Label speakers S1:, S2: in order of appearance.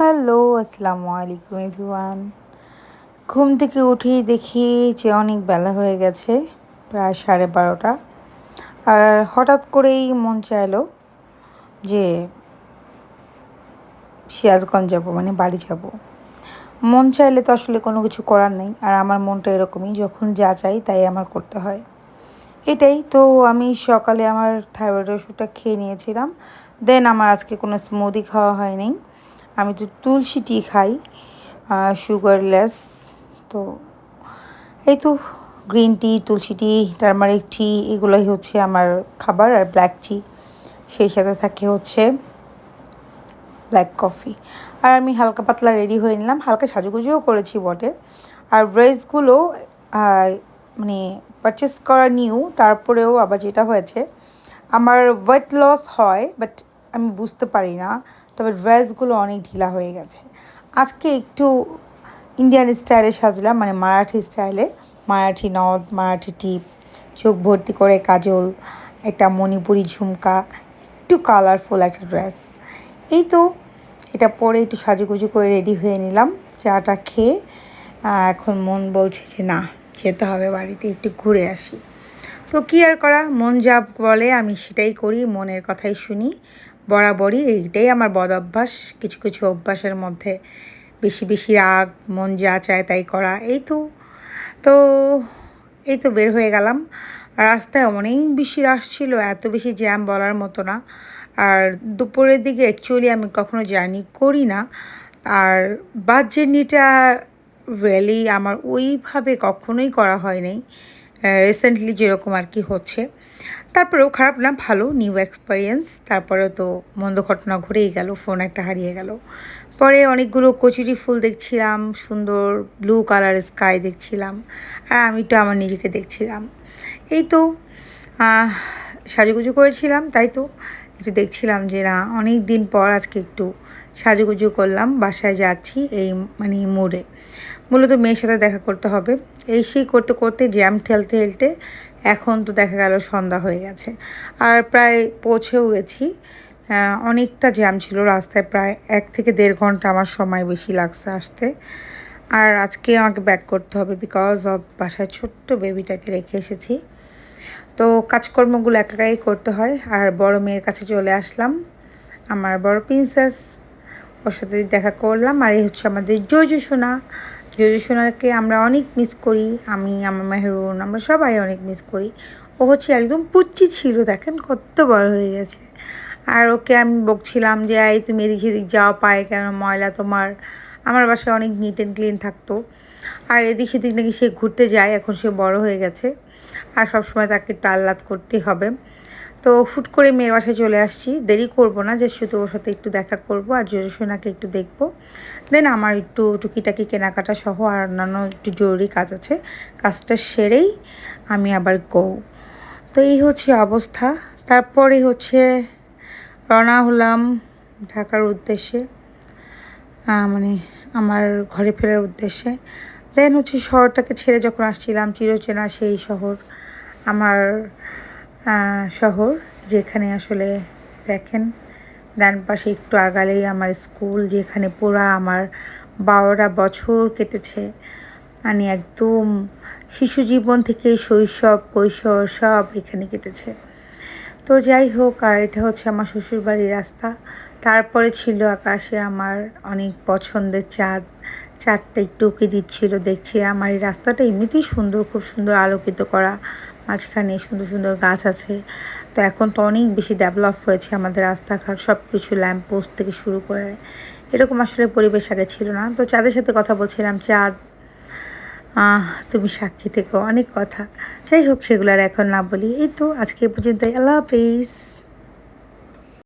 S1: Hello, আসসালামু আলাইকুম everyone. ঘুম থেকে উঠেই দেখি যে অনেক বেলা হয়ে গেছে, প্রায় সাড়ে বারোটা। আর হঠাৎ করেই মন চাইলো যে সিরাজগঞ্জ যাব মানে বাড়ি যাব। মন চাইলে তো আসলে কোনো কিছু করার নেই, আর আমার মনটা এরকমই, যখন যা চাই তাই আমার করতে হয়। এটাই তো আমি সকালে আমার থাইরয়েড ওষুধটা খেয়ে নিয়েছিলাম, দেন আমার আজকে কোনো স্মুদি খাওয়া হয়নি। আমি তো তুলসী টি খাই সুগারলেস তো এই তো গ্রিন টি তুলসী টি টার্মারিক টি এগুলোই হচ্ছে আমার খাবার আর ব্ল্যাক টি সেই সাথে থাকে হচ্ছে ব্ল্যাক কফি আর আমি হালকা পাতলা রেডি হয়ে নিলাম, হালকা সাজুগুজুও করেছি বটে। আর ড্রেসগুলো মানে পারচেস করা নিউ তারপরেও আবার যেটা হয়েছে, আমার ওয়েট লস হয় বাট আমি বুঝতে পারি না, তবে ড্রেসগুলো অনেক ঢিলা হয়ে গেছে। আজকে একটু ইন্ডিয়ান স্টাইলে সাজলাম মানে মারাঠি স্টাইলে মারাঠি নদ, মারাঠি টিপ, চোখ ভর্তি করে কাজল, একটা মণিপুরি ঝুমকা, একটু কালারফুল একটা ড্রেস এই তো, এটা পরে একটু সাজুগুজু করে রেডি হয়ে নিলাম, চাটা খেয়ে এখন মন বলছে যে না, যেতে হবে বাড়িতে, একটু ঘুরে আসি। তো কী আর করা, মন যা বলে আমি সেটাই করি, মনের কথাই শুনি। বরাবরই এইটাই আমার বদ অভ্যাস। কিছু কিছু অভ্যাসের মধ্যে বেশি বেশি রাগ, মন যা চায় তাই করা। এই তো তো এই তো বের হয়ে গেলাম। রাস্তায় অনেক বেশি রাশ ছিল, এত বেশি জ্যাম বলার মতো না। আর দুপুরের দিকে অ্যাকচুয়ালি আমি কখনো জার্নি করি না। আর বাস জার্নিটা রিয়েলি আমার ওইভাবে কখনোই করা হয় নাই। রিসেন্টলি যেরকম আর কি হচ্ছে। তারপরেও খারাপ না, ভালো নিউ এক্সপিরিয়েন্স তারপরেও তো মন্দ ঘটনা ঘুরেই গেল ফোন একটা হারিয়ে গেল। পরে অনেকগুলো কচুরি ফুল দেখছিলাম, সুন্দর ব্লু কালার স্কাই দেখছিলাম, আর আমি তো আমার নিজেকে দেখছিলাম। এই তো সাজুগুজু করেছিলাম, তাই তো। একটু দেখছিলাম যে না অনেক দিন পর আজকে একটু সাজুগুজু করলাম, বাসায় যাচ্ছি এই মানে মোড়ে মূলত মেয়ের সাথে দেখা করতে হবে। এই সেই করতে করতে জ্যাম ঠেলতে ঠেলতে এখন তো দেখা গেল সন্ধ্যা হয়ে গেছে। আর প্রায় পৌঁছেও গেছি। অনেকটা জ্যাম ছিল রাস্তায়, প্রায় এক থেকে দেড় ঘণ্টা আমার সময় বেশি লাগছে আসতে। আর আজকে আমাকে ব্যাক করতে হবে বিকজ অফ বাসায় ছোট্ট বেবিটাকে রেখে এসেছি। তো কাজকর্মগুলো একাই করতে হয়, আর বড় মেয়ের কাছে চলে আসলাম, আমার বড় প্রিন্সেস ওর সাথে দেখা করলাম, আর এই হচ্ছে আমাদের জয়জু সোনা। জয়জু সোনাকে আমরা অনেক মিস করি, আমি, আমার মেহরুন, আমরা সবাই অনেক মিস করি। ও হচ্ছে একদম পুচ্ছি ছিল, দেখেন কত বড় হয়ে গেছে। আর ওকে আমি বকছিলাম যে, এই তুমি এদিক সেদিক যাও, পায়ে কেন ময়লা তোমার? আমার বাসায় অনেক নিট অ্যান্ড ক্লিন থাকতো। আর এদিক সেদিক নাকি সে ঘুরতে যায়, এখন সে বড় হয়ে গেছে। আর সবসময় তাকে একটু আহ্লাদ করতে হবে। তো ফুট করে মেয়ের বাসায় চলে আসছি। দেরি করব না যে শুধু ওর সাথে একটু দেখা করব আর সোনাকে একটু দেখব। দেন আমার একটু টুকিটাকি কেনাকাটা সহ আর অন্যান্য একটু জরুরি কাজ আছে, কাজটা সেরেই আমি আবার গো তো এই হচ্ছে অবস্থা। তারপরে হচ্ছে রওনা হলাম ঢাকার উদ্দেশ্যে মানে আমার ঘরে ফেরার উদ্দেশ্যে। দেন হচ্ছে শহরটাকে ছেড়ে যখন আসছিলাম, চিরচেনা সেই শহর, আমার শহর, যেখানে আসলে দেখেন, ডান পাশে একটু আগালেই আমার স্কুল, যেখানে পুরা আমার বারোটা বছর কেটেছে। মানে একদম শিশু জীবন থেকে শৈশব, কৈশোর সব এখানে কেটেছে। তো যাই হোক, আর এটা হচ্ছে আমার শ্বশুরবাড়ির রাস্তা। তারপরে ছিল আকাশে আমার অনেক পছন্দের চাঁদ। চাঁদটা একটু দিচ্ছিল, দেখছি আমার এই রাস্তাটা এমনিতেই সুন্দর, খুব সুন্দর আলোকিত করা। মাঝখানে সুন্দর সুন্দর গাছ আছে। তো এখন তো অনেক বেশি ডেভেলপ হয়েছে আমাদের রাস্তাঘাট সব কিছু ল্যাম্প পোস্ট থেকে শুরু করে। এরকম আসলে পরিবেশ আগে ছিল না। তো চাঁদের সাথে কথা বলছিলাম, চাঁদ তুমি সাক্ষী থেকে অনেক কথা। যাই হোক, সেগুলো আর এখন না বলি। এই তো আজকে পর্যন্ত আল্লাহ হাফিজ।